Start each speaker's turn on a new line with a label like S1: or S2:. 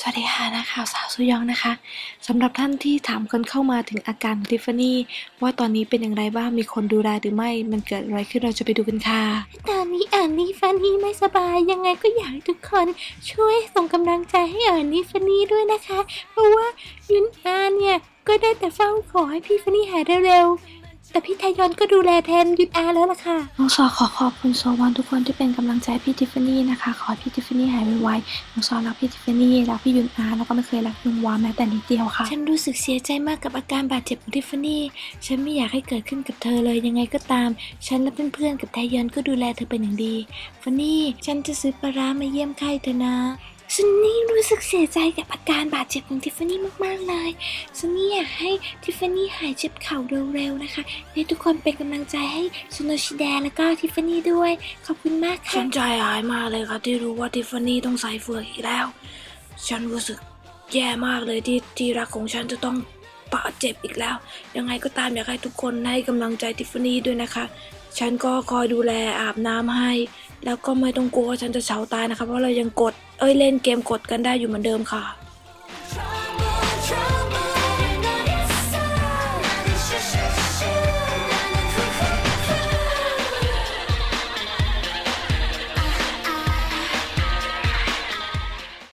S1: สวัสดีฮาวสาวสุยองนะคะสำหรับท่านที่ถามกันเข้ามาถึงอาการของทิฟฟานี่ว่าตอนนี้เป็นอย่างไรบ้างมีคนดูแลหรือไม่มันเกิดอะไรขึ้นเราจะไปดูกันค่ะ
S2: ตอนนี้อ่านนี่ฟันนี่ไม่สบายยังไงก็อยากให้ทุกคนช่วยส่งกำลังใจให้อ่านนี่ฟันนี่ด้วยนะคะ เพราะว่ายุนอาเนี่ยก็ได้แต่เฝ้าขอให้พี่ฟันนี่หายเร็วๆ แต่พี่ไทยอนก็ดูแลแทนยุนอาแล้วล่ะค่ะ
S1: น้องซอขอขอบคุณโซวันทุกคนที่เป็นกำลังใจให้พี่ทิฟฟานี่นะคะ ขอให้พี่ทิฟฟานี่หายไวๆน้องซอรักพี่ทิฟฟานี่รักพี่ยุนอาแล้วก็ไม่เคยรักยุนวาแม้แต่นิดเดียวค่ะ
S2: ฉันรู้สึกเสียใจมากกับอาการบาดเจ็บของทิฟฟานี่ ฉันไม่อยากให้เกิดขึ้นกับเธอเลยยังไงก็ตาม ฉันและเพื่อนๆกับไทยอนก็ดูแลเธอเป็นอย่างดีฟันนี่ ฉันจะซื้อปลาร้ามาเยี่ยมไข้เธอนะ ซันนี่รู้สึกเสียใจกับอาการบาดเจ็บของทิฟฟานี่มากๆเลยซันนี่อยากให้ทิฟฟานี่หายเจ็บเข่าเร็วๆนะคะ ให้ทุกคนเป็นกำลังใจให้ซุนโนชิแดแล้วก็ทิฟฟานี่ด้วย ขอบคุณมากค่ะฉั
S3: นใจหายมากเลยค่ะที่รู้ว่าทิฟฟานี่ต้องใส่เฟือกอีกแล้ว ฉันรู้สึกแย่มากเลยที่ที่รักของฉันจะต้อง ปาเจ็บอีกแล้ว ยังไงก็ตามอยากให้ทุกคนให้กำลังใจทิฟฟานี่ด้วยนะคะ ฉันก็คอยดูแลอาบน้ำให้ แล้วก็ไม่ต้องกลัวว่าฉันจะเฉาตายนะคะ เพราะเรายังกด เอ้ยเล่นเกมกดกันได้อยู่เหมือนเดิมค่ะ